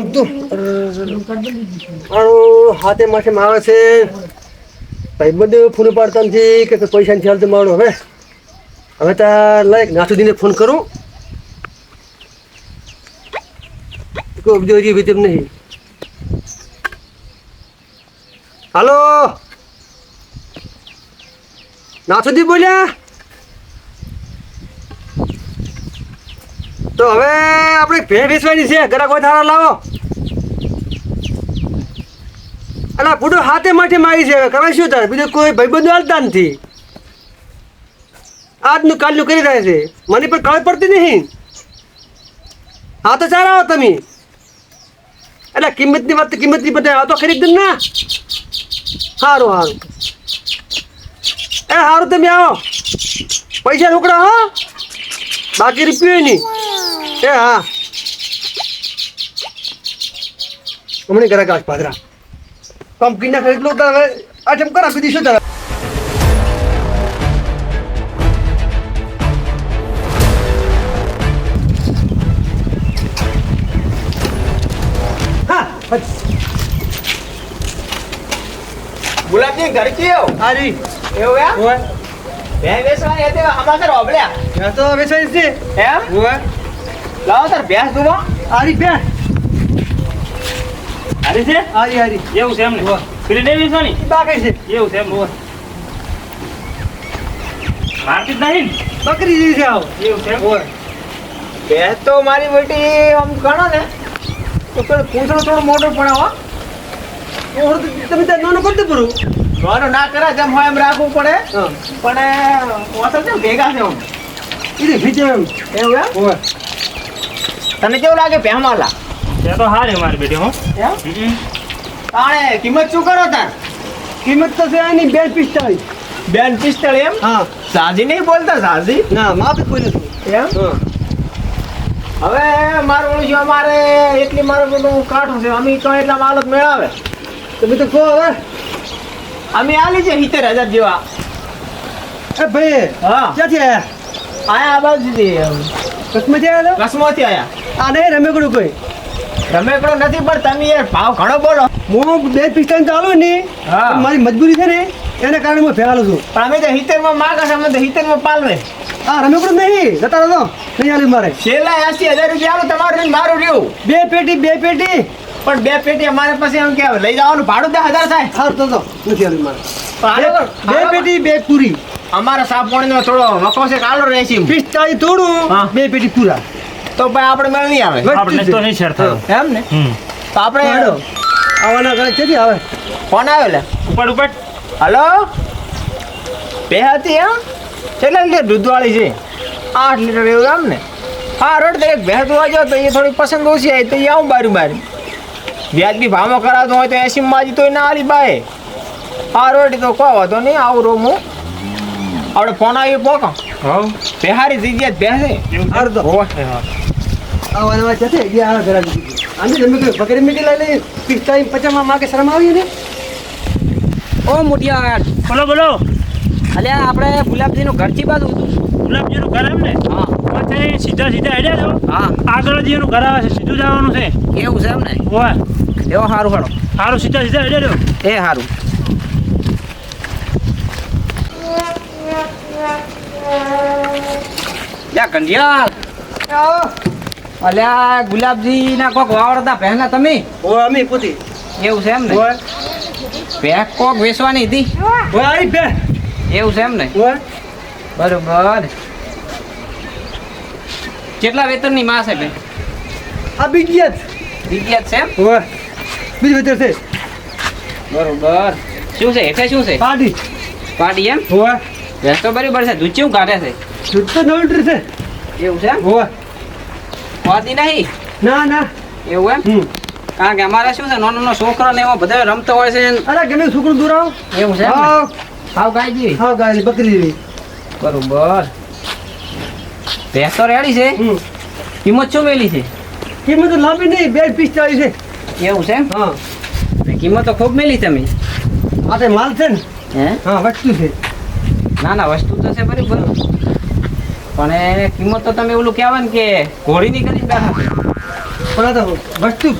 આમ તો હાથે માથે મારે છે. ભાઈ, બધું ફોન પાડતા નથી કે પૈસા ની ચાલતું મારું. હવે હવે તાર લાયક નાથુદીને ફોન કરું. હાલો? નાથુદી બોલ્યા? તો હવે આપણે ભે વેચવાની છે. ગરાક થારા લાવો. અલા બુડો હાથે માથે મારી છે. હવે કરે શું તાર બીજું કોઈ ભાઈબંધો હાલતા નથી. આજનું કાલનું કરી રહ્યા છે. મને પણ કળ પડતી નહીં. હા તો ચાલ આવો તમે. એટલે કિંમતની વાત તો કિંમતની બધા આ ખરીદ ના સારું સારું એ સારું તમે આવો. પૈસા રોકડા, હા. બાકી રૂપિયો નહીં. એ હા. હમણાં ઘરે કાશ પાદરા. કંપની ના ખરીદ લો તો હવે આઠમ કરા? બીજી શું તારે? ગુલાબજી ઘર કયો આરી એવું એમ? ઓય બે વેસાડાય આમાં અમાસર ઓબળ્યા ત્યાં તો વેચાઈ છે. એમ? ઓય લાવો તાર ભેંસ દુવા આરી બે હારી છે? હારી હારી. એવું છે એમને ફ્રી દેવી છે ને? બાકી છે. એવું છે એમ? મારતી નહીં બકરી જેવી છે આવ. એવું છે બોલ બે તો મારી બેટી આમ ગણો ને. તો પૂછડો થોડો મોટો પણ આવો. તમે ત્યાં નાનું કરતું પૂરું નાનું ના કરા જેમ હોય એમ રાખવું પડે. પણ વાસણ છે ભેગા છે એમ એ ભીજે એમ. એવું તને કેવું લાગે ભેમાલા? તે તો હારે મારી બેટી હો. તાણે કિંમત શું કરો તાર? કિંમત તો છે એની બે પિસ્તાળીસ બેન પિસ્તાળીસ એમ? હા. સાજી નહીં બોલતા સાજી? ના માફ કોઈ નથી એમ? હવે મારું ઓળું છે અમારે એટલી મારું બધું કાઠું છે અમે તો એટલા માલક મેળાવે. તમે તો કહો હવે. અમે આલી છે સિત્તેર હજાર જેવા. એ ભાઈ હા. ક્યાંથી આયા? આયા આ બાજુથી કચ્છમાંથી આયા કસમોથી આયા. આ નહીં રમેકડું કોઈ. રમેકડો નથી પણ તમે યાર ભાવ ઘણો બોલો. હું બે પિસ્તાળીસ ચાલુ ને મારી મજબૂરી છે ને એના કારણે હું ફેરાલું છું. પણ અમે તો હિતેરમાં માગ છે અમે તો હિતેરમાં પાલવે. આ રમેકડું નહીં જતા રહો નહીં આલી મારે. છેલ્લા એસી હજાર રૂપિયા આલું તમારું ને મારું રહ્યું. બે પેટી બે પેટી. પણ બે પેટી અમારે પાસે એમ કે લઈ જવાનું ભાડું દસ હજાર થાય. હા તો નથી આલી મારે. બે- પેટી બે પૂરી. અમારા સાપોણીનો થોડો વકો છે કાલો રહેશે પિસ્તાળી થોડું હા. બે પેટી પૂરા. તો ભાઈ આપણે મેળ નહીં આવે. આપણે તો નહીં શેર થયો એમ ને? તો આપણે આવવાના ઘરે છે આવે? કોણ આવ્યો લે. ઉપર ઉપર હલો? બે હતી એમ? કેટલા લીટર દૂધવાળી છે? આઠ લીટર એવું એમ ને? હા રોડ તો એક ભેંસ જોવા જાવ તો એ થોડી પસંદ ઓછી આવી તો એ આવું બારી બારી. વ્યાજબી ભાવમાં કરાવતો હોય તો એસી માજી તો ના આલી બાય હા રોડ તો કોઈ વાંધો નહીં આવું રૂમ હું. આપણે ફોન આવ્યો પોકો હા બેહારી જગ્યા જ બેસે એવું છે? આવવાના ક્યાંથી ગયા આવે ઘરે આને તમે લઈ લઈ પિસ્તાળીસ પચાસમાં માગે શરમ આવી ને ઓ મોટિયા બોલો બોલો. અલ્યા આપણે ગુલાબજીનું ઘર બાજુ હતું. ગુલાબજીનું ઘર એમ ને હા પછી સીધા સીધા હેડ્યા છો? હા. આગળ જે ઘર આવે છે સીધું જવાનું છે. એવું છે એમ ને ઓય. એવો સારું હાડો. સારું સીધા સીધા હેડ્યા છો? એ સારું યા કંડિયાલ અલ્યા ગુલાબજી ના કોક વાવડતા પહેલા તમે? ઓ અમે પોતી. એવું છે એમ ને? પેક કોક વેચવાની હતી? ઓય આવી બે એવું છે એમ ને? ઓય બરોબર. કેટલા વેતનની માં છે બે આ જ. બીજી છે એમ? ઓય બીજું વેતન છે. બરોબર. શું છે હેઠે શું છે? પાડી. પાડી એમ? ઓય ભેંસ તો બરાબર છે દૂધ કેવું કાઢે છે? દૂધ તો લીટર છે. એવું છે ઓય હોતી નહીં? ના ના. એવું એમ? હમ. કારણ કે અમારે શું છે નાનો નાનો છોકરો ને એમાં બધા રમતો હોય છે અરે ગમે છોકરું દૂર આવો એવું છે હાવ ગાય જેવી હા ગાય બકરી બરોબર. ભેંસ તો રેડી છે? કિંમત શું મેલી છે? કિંમત તો લાંબી નહીં બે પિસ્તાળીસ છે. એવું છે હા. કિંમત તો ખૂબ મેલી તમે. આ તે માલ છે ને? હે? હા વસ્તુ છે. ના ના વસ્તુ તો છે બરાબર. પણ એ કિંમત તો તમે ઓલું કહેવાય ને કે ઘોડીની કરી બેઠા છો પણ આ તો વસ્તુ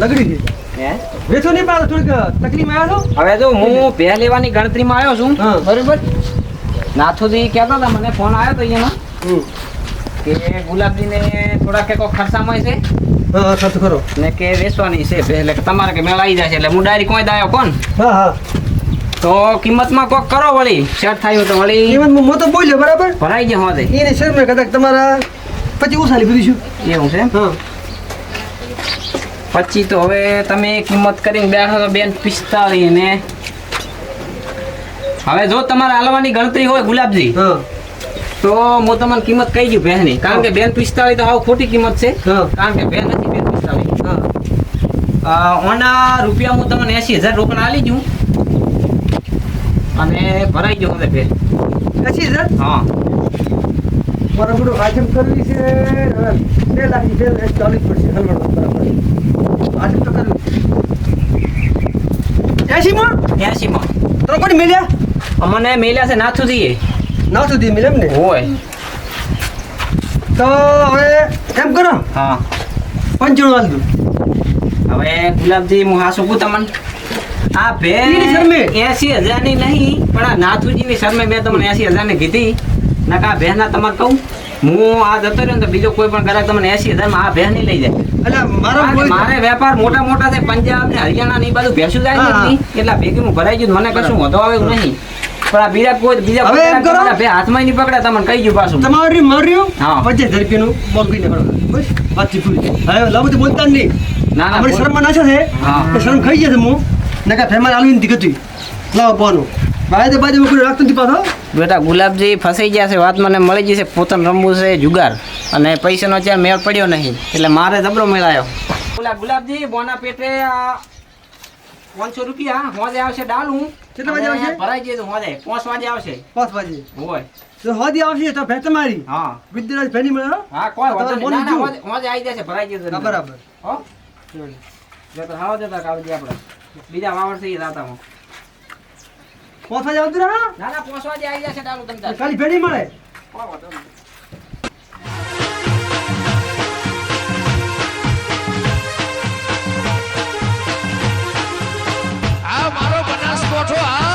લગડી છે. વેચો નહીં પાડો થોડીક તકલીફ આવ્યા છો? હવે જો હું ભે લેવાની ગણતરીમાં આવ્યો છું. બરોબર? નાથુજી કહેતા હતા મને ફોન આવ્યો તો અહીંયાનો. કે ગુલાબજીને થોડા કે કોઈ ખર્ચામાં છે. હા ખર્ચ કરો ને કે વેચવાની છે એટલે તમારે કે મેળ આવી જશે એટલે હું ડાયરેક્ટ કોઈ દાયો કોણ? હા હા. તો કિંમતમાં કોક કરો વળી. સેટ થાય તો વળી. કિંમત હું તો બોલ્યો બરાબર? ભરાઈ જાય હોતે. એને શર્મે કદાચ તમારા પછી ઉસાલી બધું છું. એવું છે? હા. પછી તો હવે તમે કિંમત કરીને બેઠો તો બેન પિસ્તાળીસ ને. હવે જો તમારે હાલવાની ગણતરી હોય ગુલાબજી હા. તો હું તમને કિંમત કહી દઉં ભેંસની. કારણ કે બેન પિસ્તાળીસ તો આવું ખોટી કિંમત છે. હા. કારણ કે બેન નથી બેન પિસ્તાળીસ. હા. ઓના રૂપિયા હું તમને એસી હજાર રોકડા આલી દઉં. અને ભરાઈ ગયો મને એસી હજાર હા. બરાબર આઈટમ કરવી છે બે લાખની લાખ ચાલીસ પડશે હલવાડો બરાબર. આઈટમ તો કરવી. એસીમાં એસીમાં તો કોની મળ્યા અમને મેલ્યા છે નાથુજીએ ના હોય. તો હવે એમ કરો. હા. પંચાણું હાલ હવે ગુલાબજી હું હા શું તમને? આ શરમે? એસી હજારની નહીં પણ આ નાથુજીની શરમે મેં તમને એસી હજારની કીધી. નકા આ ભેના તમારે કહું હું આ જતો રહ્યો તો બીજો કોઈ પણ ગ્રાહક તમને એસી હજારમાં આ ભેહ નહીં લઈ જાય. મારો વેપાર મોટા મોટા છે પંજાબ ને હરિયાણા ની બાજુ ભેંસું જાય ને, એટલા ભેગી હું ભરાઈ ગયું મને કશું વધો આવે એવું નહીં. પણ આ બીજા કોઈ બીજા હવે એમ કરો. તમારા હાથમાં નહીં પકડે તમને કહી ગયું પાછું. તમારી મર્યો? હા. પછી બોલ કહીને કરો બસ વાતચીત પૂરી. હવે લાવું તો બોલતા નહીં. ના ના બોલ. શરમમાં છે. હા. શરમ ખાઈ જશે હું. નકા ફેમાર આલુ નથી ગતું લાવો બોનું બાય તો બાજુ કોઈ રાખતો નથી પાછો. બેટા ગુલાબજી ફસાઈ ગયા છે વાત મને મળી જશે પોતાને રમવું છે જુગાર. અને પૈસાનો અત્યારે મેળ પડ્યો નહીં એટલે મારે જબરો મેળાયો. ઓલા ગુલાબજી બોના પેટે પાંચસો રૂપિયા. હોજે આવશે ડાલું કેટલા વાગે આવશે? ભરાઈ જશે હોજે. પાંચ વાગે આવશે. પાંચ વાગે. હોય. તો હોદી આવશે તો ભે તમારી હા. વિદ્યારાજ ફેની મળે હા. કોઈ વાંધો તમારે જો હોજે- હોજે આવી જશે ભરાઈ જશે. બરાબર. હો. જો તો હાવ જતા કાવજી આપણે બીજા વાવર થઈ ગયા હતા પહોંચવા જાવ તું ના ના પહોંચવા જે આવી જશે ડાલુ તમને ખાલી ભેડી મળે. આ મારો બનાસકોઠો આ